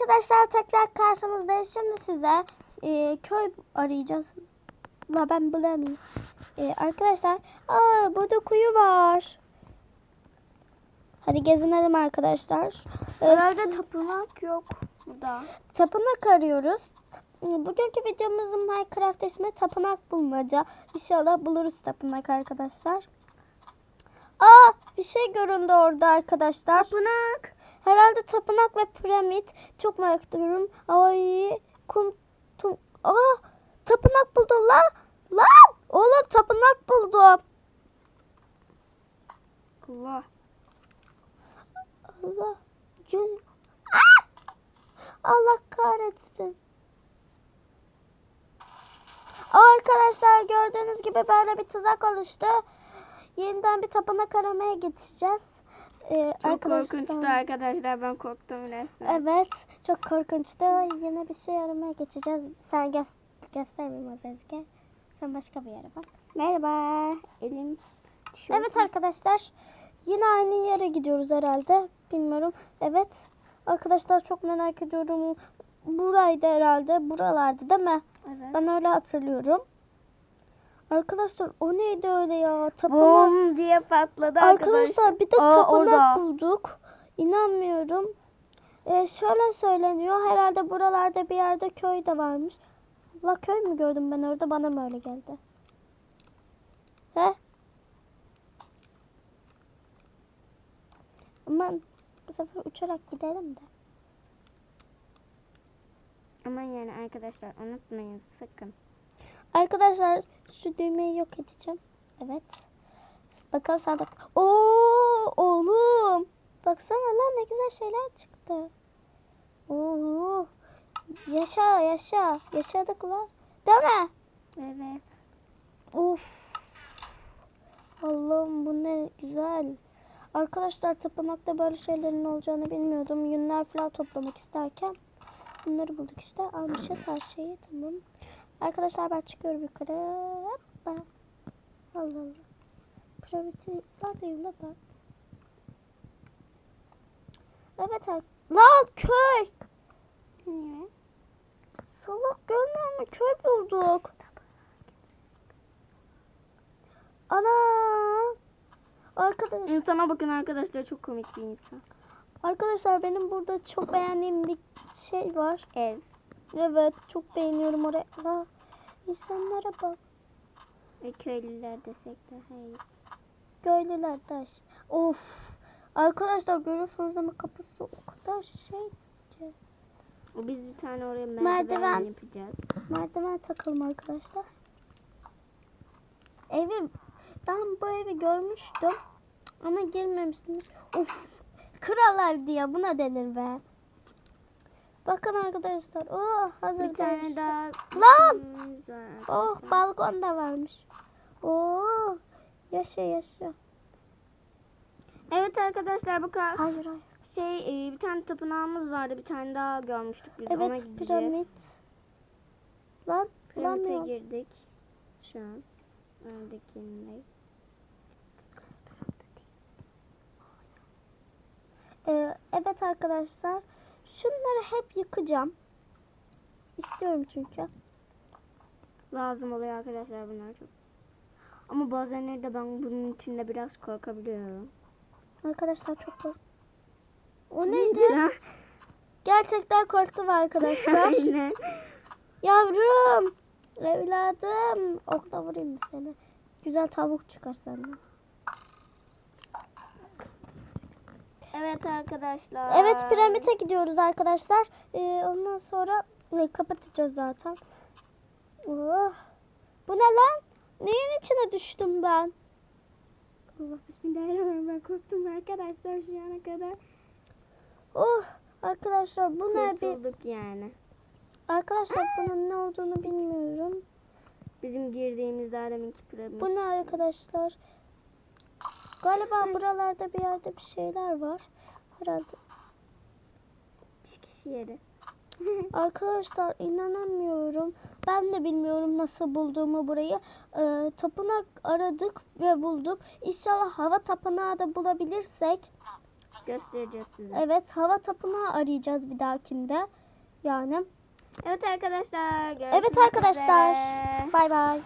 arkadaşlar tekrar karşınızdayız. Şimdi size e, köy arayacağız. La ben bulamıyorum. E, arkadaşlar aa, burada kuyu var. Hadi gezinelim arkadaşlar. Herhalde tapınak yok burada. tapınak arıyoruz. Bugünkü videomuzun Minecraft ismi tapınak bulmaca. İnşallah buluruz tapınak arkadaşlar. Aa bir şey göründü orada arkadaşlar. Tapınak. Herhalde tapınak ve piramit. Çok merak ediyorum. Ay kum tum. Aa tapınak buldu la. Lan oğlum tapınak buldum. Allah. Allah. Gün. Aa! Allah kahretsin. Arkadaşlar gördüğünüz gibi böyle bir tuzak oluştu. Yeniden bir tapınak aramaya geçeceğiz. Ee, Çok arkadaşlar- korkunçtu arkadaşlar. Ben korktum resmen. Evet, çok korkunçtu. Yine bir şey aramaya geçeceğiz. Sen gö göstermeyeyim Ezgi. Sen başka bir yere bak. Merhaba. Elim Evet arkadaşlar, yine aynı yere gidiyoruz herhalde. Bilmiyorum. Evet. Arkadaşlar çok merak ediyorum. Buraydı herhalde. Buralardı değil mi? Evet. Ben öyle hatırlıyorum. Arkadaşlar o neydi öyle ya? Tapınak. Bom diye patladı arkadaşlar. Arkadaşlar bir de Aa, tapınak orada. bulduk. İnanmıyorum. Ee, şöyle söyleniyor. Herhalde buralarda bir yerde köy de varmış. La köy mü gördüm ben orada bana mı öyle geldi? He? Aman bu sefer uçarak gidelim de. Aman yani arkadaşlar unutmayın sakın. Arkadaşlar şu düğmeyi yok edeceğim. Evet. Bakalım sağda. Oo oğlum. Baksana lan ne güzel şeyler çıktı. Oo. Yaşa yaşa. Yaşadık lan. Değil mi? Evet. Of. Allah'ım bu ne güzel. Arkadaşlar tapınakta böyle şeylerin olacağını bilmiyordum. Yünler falan toplamak isterken bunları bulduk işte. Almışız her şeyi tamam. Arkadaşlar ben çıkıyorum yukarı. Hoppa. Allah Allah. Daha değil la ben. Evet ar- Lan köy. Niye? Salak görmüyor musun? Köy bulduk. Ana. Arkadaş, İnsana bakın arkadaşlar çok komik bir insan. arkadaşlar benim burada çok beğendiğim bir şey var. Ev. Evet çok beğeniyorum orayı. La, insanlara bak. Ve köylüler desek de hayır. Köylüler de işte. Of. Arkadaşlar görüyorsunuz ama kapısı o kadar şey. Biz bir tane oraya merdiven, Merdiven. yapacağız. Merdiven takalım arkadaşlar. Evi ben bu evi görmüştüm ama girmemiştim. Of. Kral ev diye buna denir be. Bakın arkadaşlar. Oh hazır Bir tane daha Lan! Oh balkon da varmış. Oh yaşa yaşa. Evet arkadaşlar bakın. Hayır hayır. Şey e, bir tane tapınağımız vardı. Bir tane daha görmüştük biz. Ona Evet gideceğiz. piramit. Lan Piramite girdik. Şu an. Oradakinde. Ee, evet arkadaşlar. Şunları hep yıkacağım. İstiyorum çünkü. Lazım oluyor arkadaşlar bunlar çok. Ama bazenleri de ben bunun içinde biraz korkabiliyorum. Arkadaşlar çok kork. O neydi? Gerçekten korktum arkadaşlar. Yavrum. Evladım. Okla vurayım seni? Güzel tavuk çıkar senden. Evet arkadaşlar. Evet piramite gidiyoruz arkadaşlar. Ee, ondan sonra e, kapatacağız zaten. Oh. Bu ne lan? Neyin içine düştüm ben? Allah bismillahirrahmanirrahim. Ben korktum arkadaşlar şu ana kadar. Oh arkadaşlar bu ne bir Kurtulduk yani. arkadaşlar bunun ne olduğunu bilmiyorum. Bizim girdiğimiz daha deminki piramit. Bu ne arkadaşlar? Galiba buralarda bir yerde bir şeyler var. Herhalde. Çıkış yeri. Arkadaşlar inanamıyorum. Ben de bilmiyorum nasıl bulduğumu burayı. Ee, tapınak aradık ve bulduk. İnşallah hava tapınağı da bulabilirsek göstereceğiz size. Evet hava tapınağı arayacağız bir dahakinde. Yani. Evet arkadaşlar. Evet arkadaşlar. Bay bay.